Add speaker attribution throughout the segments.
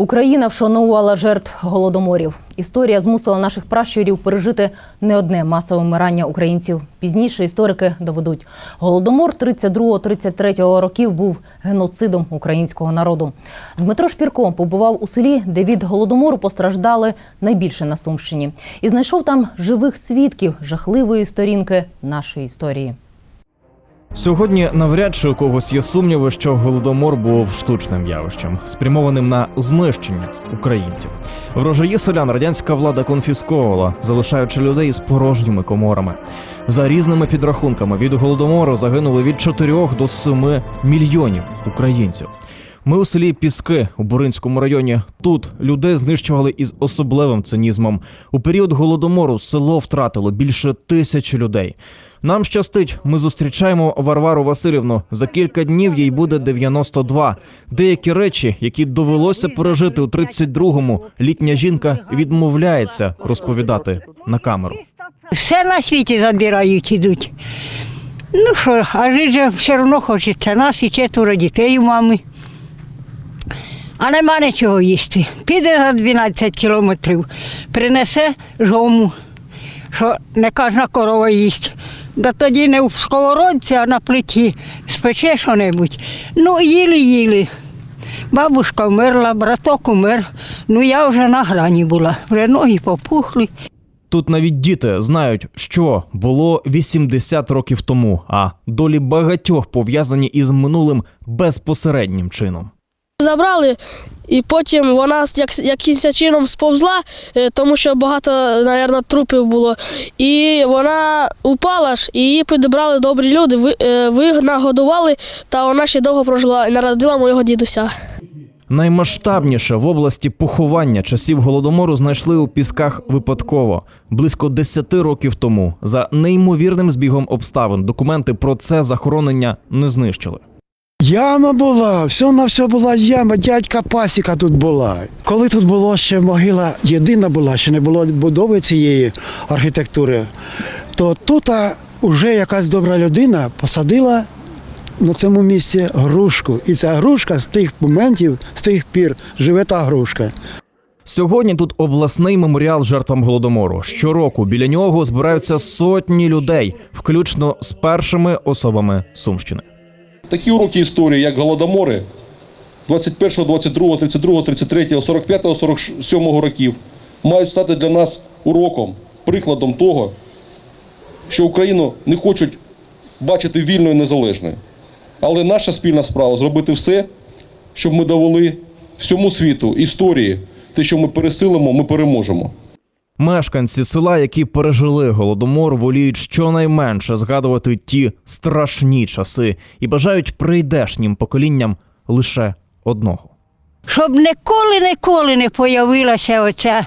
Speaker 1: Україна вшанувала жертв голодоморів. Історія змусила наших пращурів пережити не одне масове вмирання українців. Пізніше історики доведуть, голодомор 32-33 років був геноцидом українського народу. Дмитро Шпірко побував у селі, де від голодомору постраждали найбільше на Сумщині, і знайшов там живих свідків жахливої сторінки нашої історії.
Speaker 2: Сьогодні навряд чи у когось є сумніви, що голодомор був штучним явищем, спрямованим на знищення українців. Врожаї селян радянська влада конфісковувала, залишаючи людей з порожніми коморами. За різними підрахунками від голодомору загинули від 4 до 7 мільйонів українців. Ми у селі Піски у Буринському районі. Тут людей знищували із особливим цинізмом. У період голодомору село втратило більше тисячі людей. Нам щастить, ми зустрічаємо Варвару Васильівну. За кілька днів їй буде 92. Деякі речі, які довелося пережити у 32-му, літня жінка відмовляється розповідати на камеру.
Speaker 3: Все на світі забирають, ідуть. Ну що, а жити же все одно хочеться. Нас і четверо дітей у мами. А нема нічого їсти. Піде за 12 кілометрів, принесе жому, що не кожна корова їсть. Да тоді не в сковородці, а на плиті спече що-небудь. Ну, їли-їли. Бабушка вмерла, браток умер. Ну я вже на грані була, вже ноги попухли.
Speaker 2: Тут навіть діти знають, що було 80 років тому, а долі багатьох пов'язані із минулим безпосереднім чином.
Speaker 4: Забрали, і потім вона як, якимось чином сповзла, е, тому що багато, мабуть, трупів було. І вона упала ж, і її підібрали добрі люди, ви, е, винагодували, та вона ще довго прожила і народила моєго дідуся.
Speaker 2: Наймасштабніше в області поховання часів голодомору знайшли у пісках випадково близько 10 років тому. За неймовірним збігом обставин документи про це захоронення не знищили.
Speaker 5: Яма була, все на все була яма, дядька пасіка тут була. Коли тут було ще могила єдина була, ще не було будови цієї архітектури, то тут вже якась добра людина посадила на цьому місці грушку. І ця грушка з тих моментів, з тих пір живе та грушка.
Speaker 2: Сьогодні тут обласний меморіал жертвам голодомору. Щороку біля нього збираються сотні людей, включно з першими особами Сумщини.
Speaker 6: Такі уроки історії, як голодомори 21, 22, 32, 33, 45, 47 років, мають стати для нас уроком, прикладом того, що Україну не хочуть бачити вільною і незалежною. Але наша спільна справа зробити все, щоб ми довели всьому світу історії, те, що ми пересилимо, ми переможемо.
Speaker 2: Мешканці села, які пережили голодомор, воліють щонайменше згадувати ті страшні часи і бажають прийдешнім поколінням лише одного.
Speaker 3: Щоб ніколи, ніколи не появилася оця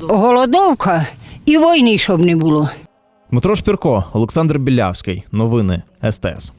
Speaker 3: голодовка і війни, щоб не було.
Speaker 2: Дмитро Шпірко, Олександр Білявський. Новини СТС.